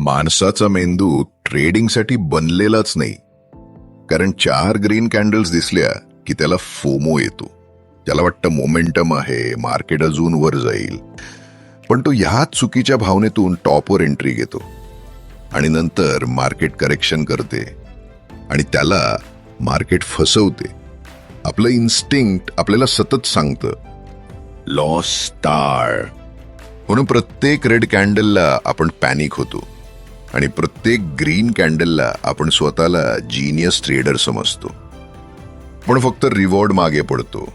माणसाचा मेंदू ट्रेडिंगसाठी बनलेलाच नाही. कारण चार ग्रीन कॅन्डल्स दिसल्या की त्याला फोमो येतो. त्याला वाटतं मोमेंटम आहे मार्केट अजून वर जाईल. पण तो ह्याच चुकीच्या भावनेतून टॉपवर एंट्री घेतो. आणि नंतर मार्केट करेक्शन करते. आणि त्याला मार्केट फसवते. आपलं इन्स्टिंक्ट आपल्याला सतत सांगतं लॉस स्टार म्हणून प्रत्येक रेड कॅन्डलला आपण पॅनिक होतो. आणि प्रत्येक ग्रीन कॅन्डलला आपण स्वतःला जिनियस ट्रेडर समजतो. पण फक्त रिवॉर्ड मागे पडतो.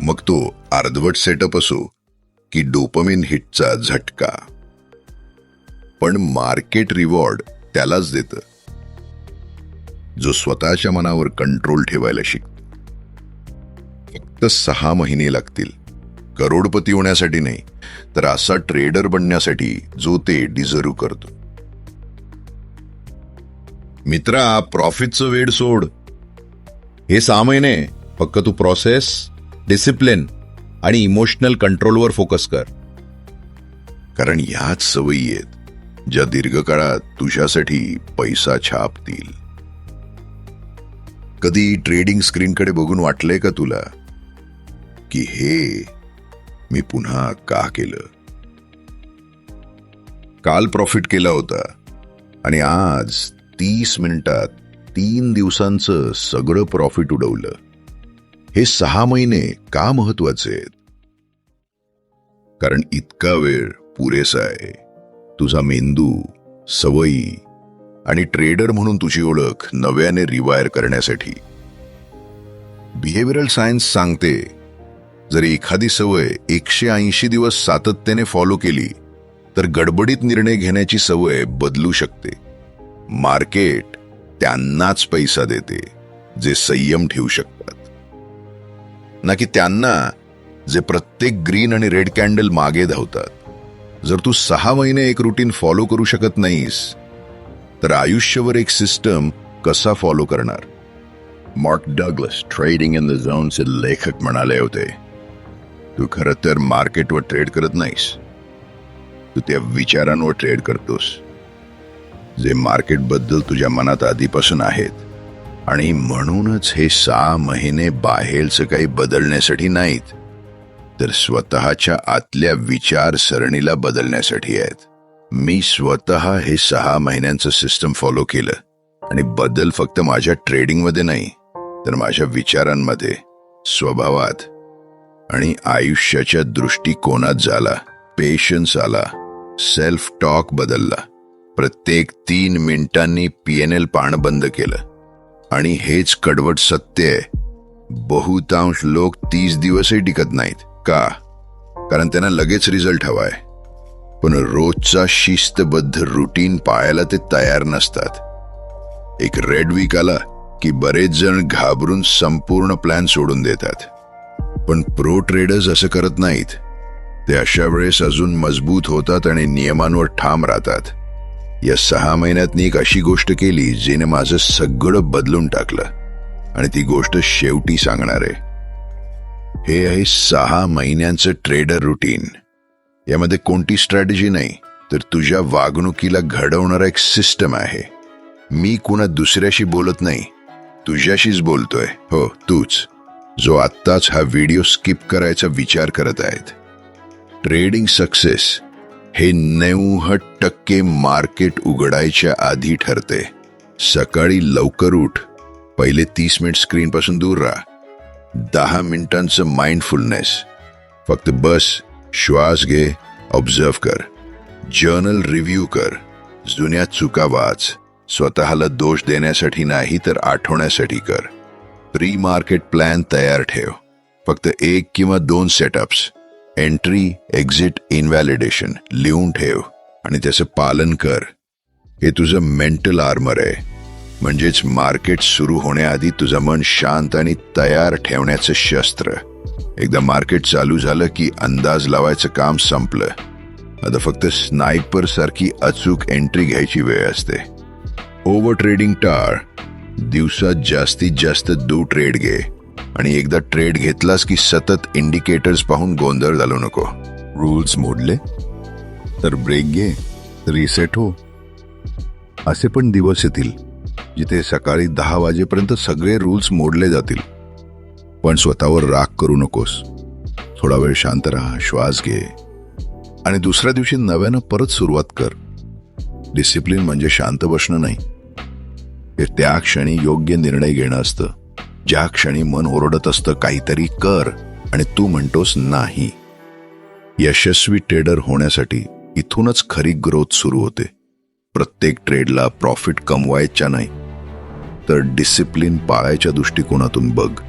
मग तो अर्धवट सेटअप असो की डोपमिन हिटचा झटका. पण मार्केट रिवॉर्ड त्यालाच देतं. जो स्वतःच्या मनावर कंट्रोल ठेवायला शिकतो फक्त सहा महिने लागतील. करोडपती होण्यासाठी नाही तर असा ट्रेडर बनण्यासाठी जो ते डिझर्व करतो. मित्रा प्रॉफिटचं वेड सोड. हे सहा महिने फक्त तू प्रोसेस डिसिप्लिन आणि इमोशनल कंट्रोलवर फोकस कर. कारण ह्याच सवयी आहेत ज्या दीर्घकाळात तुझ्यासाठी पैसा छापतील. कधी ट्रेडिंग स्क्रीनकडे बघून वाटलंय का तुला? की हे मी पुन्हा का केलं? काल प्रॉफिट केला होता आणि आज तीस मिनिटात तीन दिवसांचं सगळं प्रॉफिट उडवलं. हे सहा महिने का महत्त्वाचे आहेत? कारण इतका वेळ पुरेसा आहे. तुझा मेंदू सवयी आणि ट्रेडर म्हणून तुझी ओळख नव्याने रिवायर करण्यासाठी. बिहेवियरल सायन्स सांगते जर एखादी सवय एकशे ऐंशी दिवस सातत्याने फॉलो केली तर गडबडीत निर्णय घेण्याची सवय बदलू शकते. मार्केट त्यांनाच पैसा देते जे संयम ठेवू शकतात. ना की त्यांना जे प्रत्येक ग्रीन आणि रेड कॅन्डल मागे धावतात. जर तू सहा महिने एक रुटीन फॉलो करू शकत नाहीस तर आयुष्यभर एक सिस्टम कसा फॉलो करणार? Mark Douglas trading in the झोनचे लेखक म्हणाले होते तू खरं तर मार्केटवर ट्रेड करत नाहीस. तू त्या विचारांवर ट्रेड करतोस. जे मार्केटबद्दल तुझ्या मनात आधीपासून आहेत. आणि म्हणूनच हे सहा महिने बाहेरचं काही बदलण्यासाठी नाहीत तर स्वतःच्या आतल्या विचारसरणीला बदलण्यासाठी आहेत. मी स्वतः हे सहा महिन्यांचं सिस्टम फॉलो केलं. आणि बदल फक्त माझ्या ट्रेडिंगमध्ये नाही तर माझ्या विचारांमध्ये स्वभावात आणि आयुष्याच्या दृष्टिकोनात झाला पेशन्स आला सेल्फ टॉक बदलला. प्रत्येक तीन मिनिटांनी एल पाहणं बंद केलं. आणि हेच कडवट सत्य आहे. बहुतांश लोक तीस दिवसही टिकत नाहीत. का? कारण त्यांना लगेच रिझल्ट हवाय. पण रोजचा शिस्तबद्ध रुटीन पाळायला ते तयार नसतात. एक रेड वीक आला की बरेच जण घाबरून संपूर्ण प्लॅन सोडून देतात. पण प्रो ट्रेडर्स असं करत नाहीत. ते अशा वेळेस अजून मजबूत होतात आणि नियमांवर ठाम राहतात. या सहा महिन्यात मी एक अशी गोष्ट केली जिने माझं सगळं बदलून टाकलं. आणि ती गोष्ट शेवटी सांगणार आहे. हे आहे सहा महिन्यांचं ट्रेडर रुटीन यामध्ये कोणती स्ट्रॅटेजी नाही तर तुझ्या वागणुकीला घडवणारा एक सिस्टम आहे. मी कुणा दुसऱ्याशी बोलत नाही तुझ्याशीच बोलतोय. हो तूच. जो आत्ताच हा व्हिडिओ स्किप करायचा विचार करत आहेत. ट्रेडिंग सक्सेस हे नव्वद टक्के मार्केट उघडायच्या आधी ठरते. सकाळी लवकर उठ. पहिले तीस मिनिट स्क्रीनपासून दूर राहा. दहा मिनिटांचं माइंडफुलनेस फक्त बस श्वास घे ऑब्झर्व कर. जर्नल रिव्ह्यू कर. जुन्या चुका वाच. स्वतःला दोष देण्यासाठी नाही तर आठवण्यासाठी कर. प्री मार्केट प्लॅन तयार ठेव. फक्त एक किंवा दोन सेटअप्स एंट्री एक्झिट इनव्हॅलिडेशन लिहून ठेव आणि त्याचं पालन कर. हे तुझं मेंटल आर्मर आहे. म्हणजेच मार्केट सुरू होण्याआधी तुझं मन शांत आणि तयार ठेवण्याचं शस्त्र. एकदा मार्केट चालू झालं की अंदाज लावायचं काम संपलं. आता फक्त स्नायपर सारखी अचूक एंट्री घ्यायची वेळ असते. ओव्हर ट्रेडिंग टाळ. दिवसात जास्तीत जास्त दो ट्रेड घे. आणि एकदा ट्रेड घेतलास की सतत इंडिकेटर्स पाहून गोंधळ घालू नको. रूल्स मोडले? तर ब्रेक घे रिसेट हो. असे पण दिवस येतील जिथे सकाळी दहा वाजेपर्यंत सगळे रूल्स मोडले जातील. पण स्वतःवर राग करू नकोस. थोडा वेळ शांत राहा श्वास घे. आणि दुसऱ्या दिवशी नव्यानं परत सुरुवात कर. डिसिप्लिन म्हणजे शांत बसणं नाही. हे त्या क्षणी योग्य निर्णय घेणं असतं. ज्या क्षणी मन ओरडत असतं काहीतरी कर आणि तू म्हणतोस नाही. यशस्वी ट्रेडर होण्यासाठी इथूनच खरी ग्रोथ सुरू होते. प्रत्येक ट्रेडला प्रॉफिट कमवायच्या नाही. तर डिसिप्लिन पाळायच्या दृष्टिकोनातून बघ.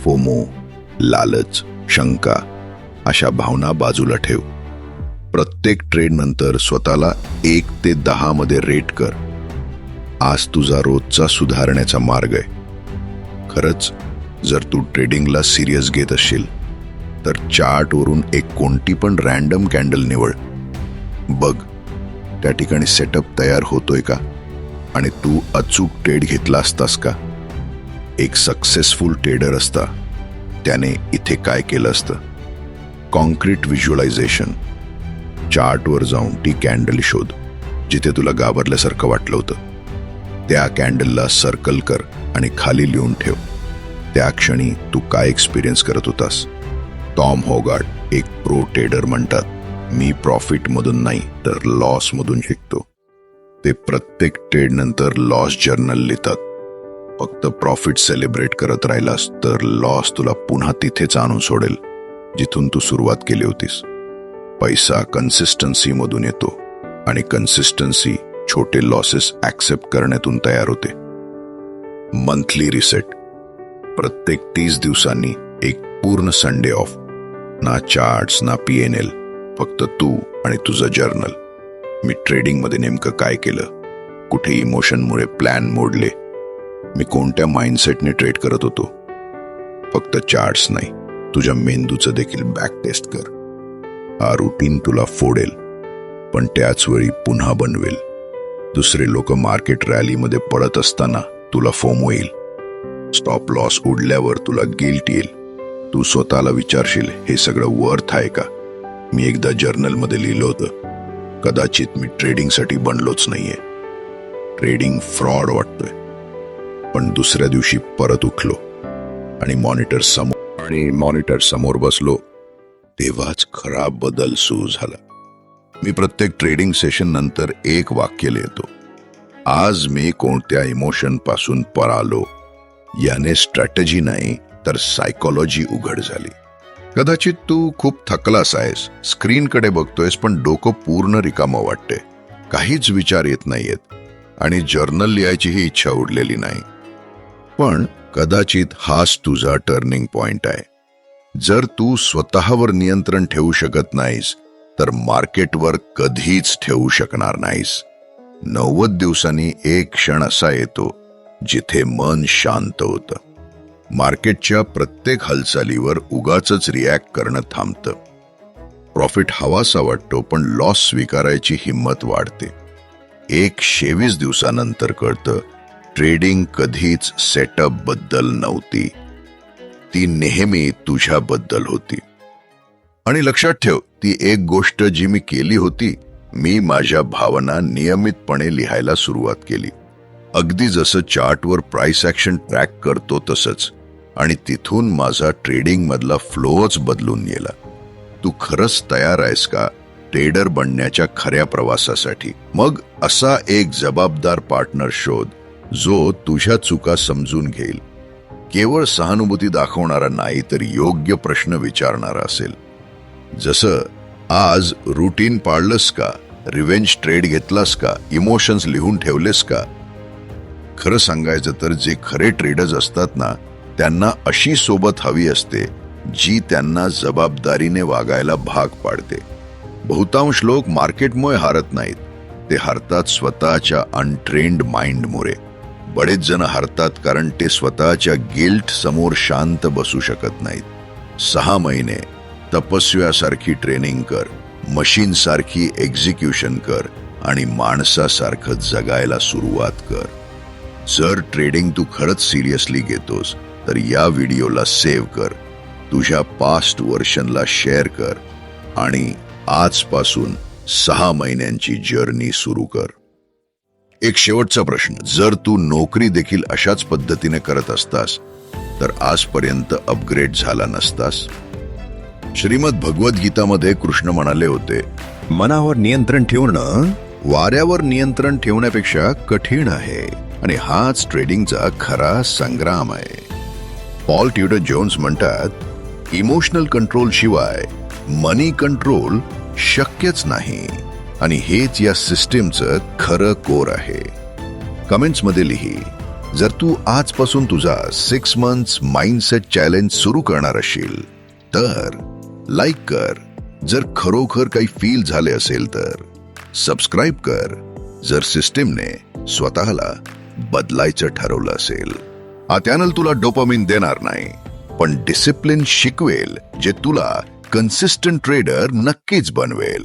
फोमो लालच शंका अशा भावना बाजूला ठेव. प्रत्येक ट्रेड नंतर स्वतःला एक ते दहा मध्ये रेट कर. आज तुझा रोजचा सुधारण्याचा मार्ग आहे. खरंच जर तू ट्रेडिंगला सिरियस घेत असशील तर चार्टवरून एक कोणती पण रॅन्डम कॅन्डल निवड. बघ त्या ठिकाणी सेटअप तयार होतोय का? आणि तू अचूक ट्रेड घेतला असतास का? एक सक्सेसफुल ट्रेडर असता त्याने इथे काय केलं असतं? कॉन्क्रीट व्हिज्युअलायझेशन चार्टवर जाऊन ती कॅन्डल शोध जिथे तुला घाबरल्यासारखं वाटलं होतं. त्या कॅन्डलला सर्कल कर आणि खाली लिहून ठेव. त्या क्षणी तू काय एक्सपिरियन्स करत होतास? टॉम होगार्ड एक प्रो ट्रेडर म्हणतात. मी प्रॉफिटमधून नाही तर लॉसमधून शिकतो. ते प्रत्येक ट्रेडनंतर लॉस जर्नल लिहितात. फक्त प्रॉफिट सेलिब्रेट करत राहिलास तर लॉस तुला पुन्हा तिथेच आणून सोडेल जिथून तू सुरुवात केली होतीस. पैसा कन्सिस्टन्सीमधून येतो आणि कन्सिस्टन्सी छोटे लॉसेस ऍक्सेप्ट करण्यातून तयार होते. मंथली रिसेट प्रत्येक तीस दिवसांनी एक पूर्ण संडे ऑफ ना चार्ट्स ना पी एन एल फक्त तू आणि तुझं जर्नल मी ट्रेडिंगमध्ये नेमकं काय केलं? कुठे इमोशनमुळे प्लॅन मोडले? मी कोणत्या माइंडसेटने ट्रेड करत होतो? फक्त चार्ट्स नाही तुझ्या मेंदूचं देखील बॅक टेस्ट कर. हा रुटीन तुला फोडेल पण त्याच वेळी पुन्हा बनवेल. दुसरे लोक मार्केट रॅलीमध्ये पडत असताना तुला फोम होईल. स्टॉप लॉस उडल्यावर तुला गिल्ट येईल. तू स्वतःला विचारशील हे सगळं वर्थ आहे का? मी एकदा जर्नलमध्ये लिहिलं होतं. कदाचित मी ट्रेडिंगसाठी बनलोच नाहीये. ट्रेडिंग फ्रॉड वाटतोय. पण दुसऱ्या दिवशी परत उठलो आणि मॉनिटर समोर आणि मॉनिटर समोर बसलो. तेव्हाच खराब बदल सुरू झाला. मी प्रत्येक ट्रेडिंग सेशन नंतर एक वाक्य लिहितो. आज मी कोणत्या इमोशनपासून पळालो याने स्ट्रॅटेजी नाही तर सायकोलॉजी उघड झाली. कदाचित तू खूप थकलास आहेस स्क्रीनकडे बघतोयस पण डोकं पूर्ण रिकामं वाटते काहीच विचार येत नाहीयेत आणि जर्नल लिहायचीही इच्छा उडलेली नाही. पण कदाचित हाच तुझा टर्निंग पॉइंट आहे. जर तू स्वतःवर नियंत्रण ठेवू शकत नाहीस तर मार्केटवर कधीच ठेवू शकणार नाहीस. नव्वद दिवसांनी एक क्षण असा येतो जिथे मन शांत होतं. मार्केटच्या प्रत्येक हालचालीवर उगाच रिॲक्ट करणं थांबतं. प्रॉफिट हवासा वाटतो पण लॉस स्वीकारायची हिंमत वाढते. एक शेवीस दिवसानंतर कळतं ट्रेडिंग कधीच सेटअपबद्दल नव्हती. ती नेहमी तुझ्याबद्दल होती. आणि लक्षात ठेव ती एक गोष्ट जी मी केली होती मी माझ्या भावना नियमितपणे लिहायला सुरुवात केली. अगदी जसं चार्टवर प्राइस ॲक्शन ट्रॅक करतो तसंच आणि तिथून माझा ट्रेडिंगमधला फ्लोच बदलून गेला. तू खरंच तयार आहेस का ट्रेडर बनण्याच्या खऱ्या प्रवासासाठी? मग असा एक जबाबदार पार्टनर शोध जो तुझ्या चुका समजून घेईल. केवळ सहानुभूती दाखवणारा नाही तर योग्य प्रश्न विचारणारा असेल. जसं आज रुटीन पाळलंस का? रिव्हेंज ट्रेड घेतलास का? इमोशन्स लिहून ठेवलेस का? खरं सांगायचं तर जे खरे ट्रेडर्स असतात ना त्यांना अशी सोबत हवी असते जी त्यांना जबाबदारीने वागायला भाग पाडते. बहुतांश लोक मार्केटमुळे हारत नाहीत. ते हारतात स्वतःच्या अनट्रेंड माइंडमुळे बरेच जण हारतात कारण ते स्वतःच्या गिल्ट समोर शांत बसू शकत नाहीत. सहा महिने तपस्व्यासारखी ट्रेनिंग कर मशीन सारखी एक्झिक्युशन कर आणि माणसासारखं जगायला सुरुवात कर. जर ट्रेडिंग तू खरंच सिरियसली घेतोस तर या व्हिडिओला सेव्ह कर तुझ्या पास्ट वर्षनला शेअर कर आणि आजपासून सहा महिन्यांची जर्नी सुरू कर. एक शेवटचा प्रश्न जर तू नोकरी देखील अशाच पद्धतीने करत असतास तर आजपर्यंत अपग्रेड झाला नसतास? श्रीमद भगवद्गीतामध्ये कृष्ण म्हणाले होते मनावर नियंत्रण ठेवणं वाऱ्यावर नियंत्रण ठेवण्यापेक्षा कठीण आहे आणि हाच ट्रेडिंगचा खरा संग्राम आहे. पॉल ट्युडर जोन्स म्हणतात इमोशनल कंट्रोल शिवाय मनी कंट्रोल शक्यच नाही आणि हेच या सिस्टीमचं खरं कोर आहे. कमेंट्समध्ये लिही जर तू आजपासून तुझा सिक्स मंथ्स माइंडसेट चॅलेंज सुरू करणार असशील तर लाईक कर. जर खरोखर काही फील झाले असेल तर सबस्क्राईब कर. जर सिस्टीमने स्वतःला बदलायचं ठरवलं असेल. हा चॅनल तुला डोपामिन देणार नाही पण डिसिप्लिन शिकवेल जे तुला कन्सिस्टंट ट्रेडर नक्कीच बनवेल.